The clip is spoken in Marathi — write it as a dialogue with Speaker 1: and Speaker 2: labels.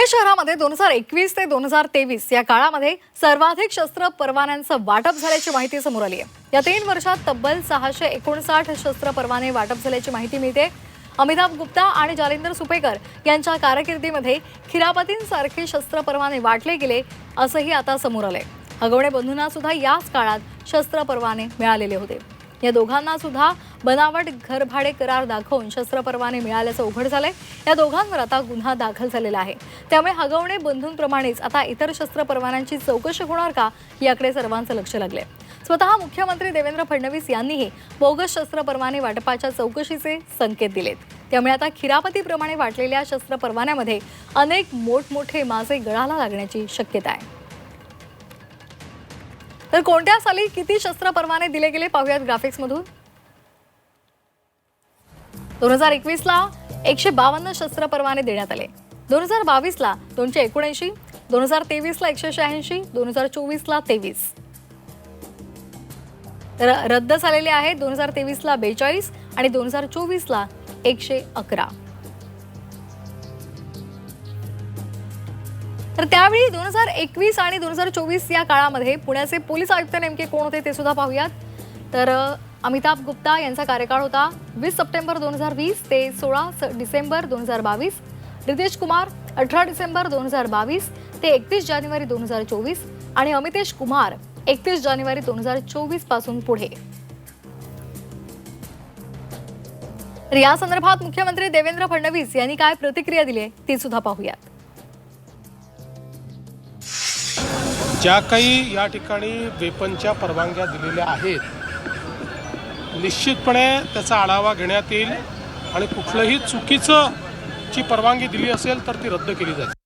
Speaker 1: पुणे शहरामध्ये दोन हजार एकवीस ते दोन हजार तेवीस या काळामध्ये सर्वाधिक शस्त्र परवान्यांचं वाटप झाल्याची माहिती समोर आली आहे. या तीन वर्षात तब्बल सहाशे एकोणसाठ शस्त्र परवाने वाटप झाल्याची माहिती मिळते. अमिताभ गुप्ता आणि जालिंदर सुपेकर यांच्या कारकिर्दीमध्ये खिरापतींसारखे शस्त्र परवाने वाटले गेले असंही आता समोर आलंय. हगवणे बंधूंना सुद्धा याच काळात शस्त्र परवाने मिळालेले होते. या दोघांना सुद्धा बनावट घरभाडे करार दाखवून शस्त्र परवाने मिळाल्याचं उघड झालंय. या दोघांवर आता गुन्हा दाखल झालेला आहे. त्यामुळे हगवणे बंधूंप्रमाणेच आता इतर शस्त्र परवान्यांची चौकशी होणार का याकडे सर्वांचं लक्ष लागले स्वतः मुख्यमंत्री देवेंद्र फडणवीस यांनीही बोगस शस्त्र परवाने वाटपाच्या चौकशीचे संकेत दिलेत. त्यामुळे आता खिरापतीप्रमाणे वाटलेल्या शस्त्र परवान्यामध्ये अनेक मोठमोठे मासे गळाला लागण्याची शक्यता आहे. तर कोणत्या साली किती शस्त्र परवाने दिले गेले पाहूयात ग्राफिक्समधून दोन हजार एकवीसला एकशे बावन्न शस्त्र परवाने देण्यात आले. दोन हजार बावीसला दोनशे एकोणऐंशी दोन हजार तेवीसला एकशे शहाऐंशी दोन हजार चोवीसला तेवीस. तर रद्द झालेले आहेत दोन हजार तेवीसला बेचाळीस आणि दोन हजार चोवीसला एकशे अकरा. तर त्यावेळी दोन हजार एकवीस आणि दोन हजार चोवीस या काळामध्ये पुण्याचे पोलीस आयुक्त नेमके कोण होते ते सुद्धा पाहूयात. तर अमिताभ गुप्ता यांचा कार्यकाळ होता वीस सप्टेंबर दोन हजार वीस ते सोळा स- डिसेंबर दोन हजार बावीस. रितेश कुमार अठरा डिसेंबर दोन हजार बावीस ते एकतीस जानेवारी दोन हजार चोवीस. आणि अमितेश कुमार एकतीस जानेवारी दोन हजार चोवीसपासून पुढे. या संदर्भात मुख्यमंत्री देवेंद्र फडणवीस यांनी काय प्रतिक्रिया दिली आहे ती सुद्धा पाहूयात.
Speaker 2: ज्या काही या ठिकाणी वेपनच्या परवानग्या दिलेल्या आहेत निश्चितपणे त्याचा आढावा घेण्यात येईल आणि कुठलंही चुकीचं ची परवानगी दिली असेल तर ती रद्द केली जाईल.